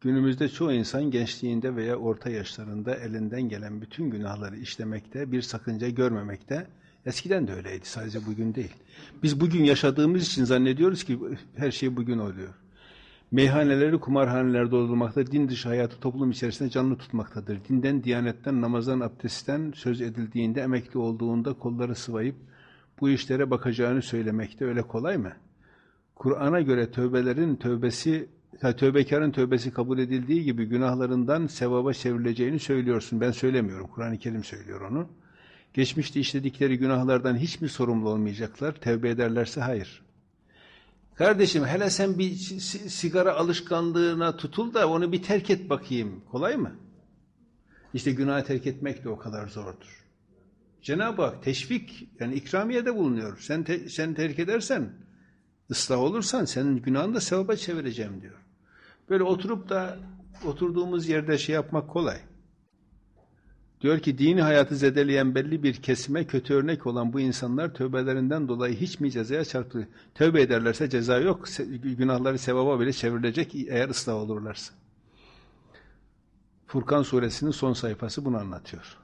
Günümüzde çoğu insan gençliğinde veya orta yaşlarında elinden gelen bütün günahları işlemekte, bir sakınca görmemekte. Eskiden de öyleydi, sadece bugün değil. Biz bugün yaşadığımız için zannediyoruz ki her şey bugün oluyor. Meyhaneleri, kumarhaneler doldurmakta, din dışı hayatı toplum içerisinde canlı tutmaktadır. Dinden, diyanetten, namazdan, abdestten söz edildiğinde, emekli olduğunda kolları sıvayıp bu işlere bakacağını söylemekte öyle kolay mı? Kur'an'a göre tövbelerin tövbesi, tövbekarın tövbesi kabul edildiği gibi günahlarından sevaba çevrileceğini söylüyorsun. Ben söylemiyorum. Kur'an-ı Kerim söylüyor onu. Geçmişte işledikleri günahlardan hiç mi sorumlu olmayacaklar? Tevbe ederlerse hayır. Kardeşim hele sen bir sigara alışkanlığına tutul da onu bir terk et bakayım. Kolay mı? İşte günahı terk etmek de o kadar zordur. Cenab-ı Hak teşvik yani ikramiyede bulunuyor. Sen te, sen terk edersen ıslah olursan senin günahını da sevaba çevireceğim diyor. Böyle oturup da oturduğumuz yerde şey yapmak kolay. Diyor ki dini hayatı zedeleyen belli bir kesime kötü örnek olan bu insanlar tövbelerinden dolayı hiç mi cezaya çarptı? Tövbe ederlerse ceza yok. Günahları sevaba bile çevrilecek eğer ıslah olurlarsa. Furkan suresinin son sayfası bunu anlatıyor.